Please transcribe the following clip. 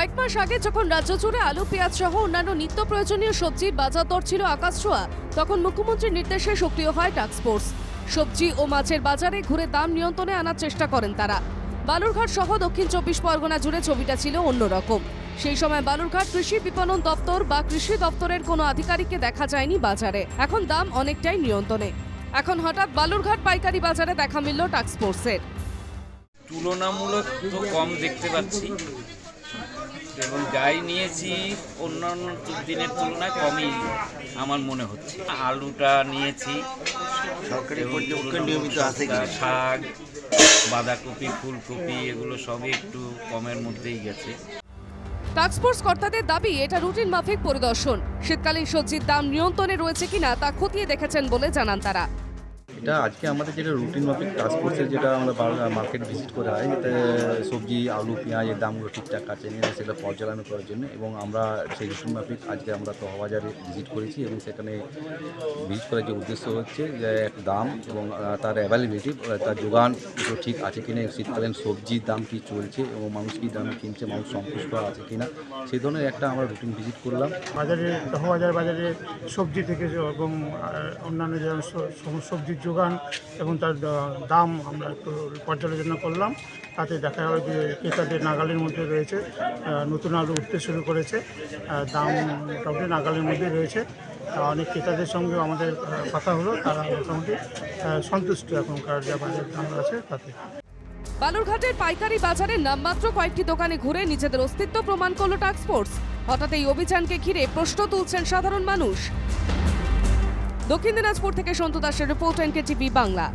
কয়েক মাস আগে যখন রাজ্য জুড়ে আলু, পেঁয়াজ সহ অন্যান্য নিত্য প্রয়োজনীয় সবজির বাজার দর ছিল আকাশ ছোঁয়া তখন মুখ্যমন্ত্রীর নির্দেশে সক্রিয় হয় টাস্কফোর্স সবজি ও মাছের বাজারে ঘুরে দাম নিয়ন্ত্রণে আনার চেষ্টা করেন তারা। বালুরঘাট সহ দক্ষিণ চব্বিশ পরগনা জুড়ে ছবিটা ছিল অন্যরকম। সেই সময় বালুরঘাট কৃষি বিপণন দপ্তর বা কৃষি দপ্তরের কোনো আধিকারিককে দেখা যায়নি বাজারে। এখন দাম অনেকটাই নিয়ন্ত্রণে। এখন হঠাৎ বালুরঘাট পাইকারি বাজারে দেখা মিলল টাস্কফোর্সের তুলনামূলক কম দেখতে পাচ্ছি। এবং যাই নিয়েছি অন্যান্য দিনের তুলনায় কমই আমার মনে হচ্ছে। আলুটা নিয়েছি সরকারি নিয়মিত তুলনামূলক শাক বাঁধাকপি ফুলকপি এগুলো সবই একটু কমের মধ্যেই গেছে। টাস্কফোর্স কর্তাদের দাবি এটা রুটিন মাফিক পরিদর্শন। শীতকালীন সবজির দাম নিয়ন্ত্রণে রয়েছে কিনা তা খতিয়ে দেখেছেন বলে জানান তারা। এটা আজকে আমাদের যেটা রুটিন মাফিক কাজ করছে যেটা আমরা মার্কেট ভিজিট করা হয় এতে সবজি, আলু পেঁয়াজের দামগুলো ঠিকঠাক আছে নিয়ে সেটা পর্যালোচনা করার জন্য এবং আমরা সেই রুটিন মাফিক আজকে আমরা তহবাজারে ভিজিট করেছি এবং সেখানে ভিজিট করার যে উদ্দেশ্য হচ্ছে যে দাম এবং তার অ্যাভেলেবিলিটি তার যোগান ঠিক আছে কিনা শীতকালীন সবজির দাম কি চলছে এবং মানুষ কী দামে কিনছে, মানুষ সন্তুষ্ট আছে কিনা সেই ধরনের একটা আমরা রুটিন ভিজিট করলাম। বাজারে দহবাজার বাজারে সবজি থেকে এবং অন্যান্য যে স- সব- সবজির যোগান এবং তার দাম আমরা একটু পর্যালোচনা করলাম। তাতে দেখা গেল যে ক্রেতাদের নাগালের মধ্যে রয়েছে নতুন আলু উঠতে শুরু করেছে দাম মোটামুটি নাগালের মধ্যে রয়েছে। অনেক ক্রেতাদের সঙ্গে আমাদের কথা হলো, তারা মোটামুটি সন্তুষ্ট এখনকার যা বাজার দাম আছে তাতে। বালুরঘাটের পাইকারি বাজারে নামমাত্র কয়েকটি দোকানে ঘুরে নিজেদের অস্তিত্ব প্রমাণ করল টাস্কফোর্স হঠাৎ এই অভিযানকে ঘিরে প্রশ্ন তুলছেন সাধারণ মানুষ। দক্ষিণ দিনাজপুর থেকে সন্তু দাসের রিপোর্ট এনকে টিভি বাংলা।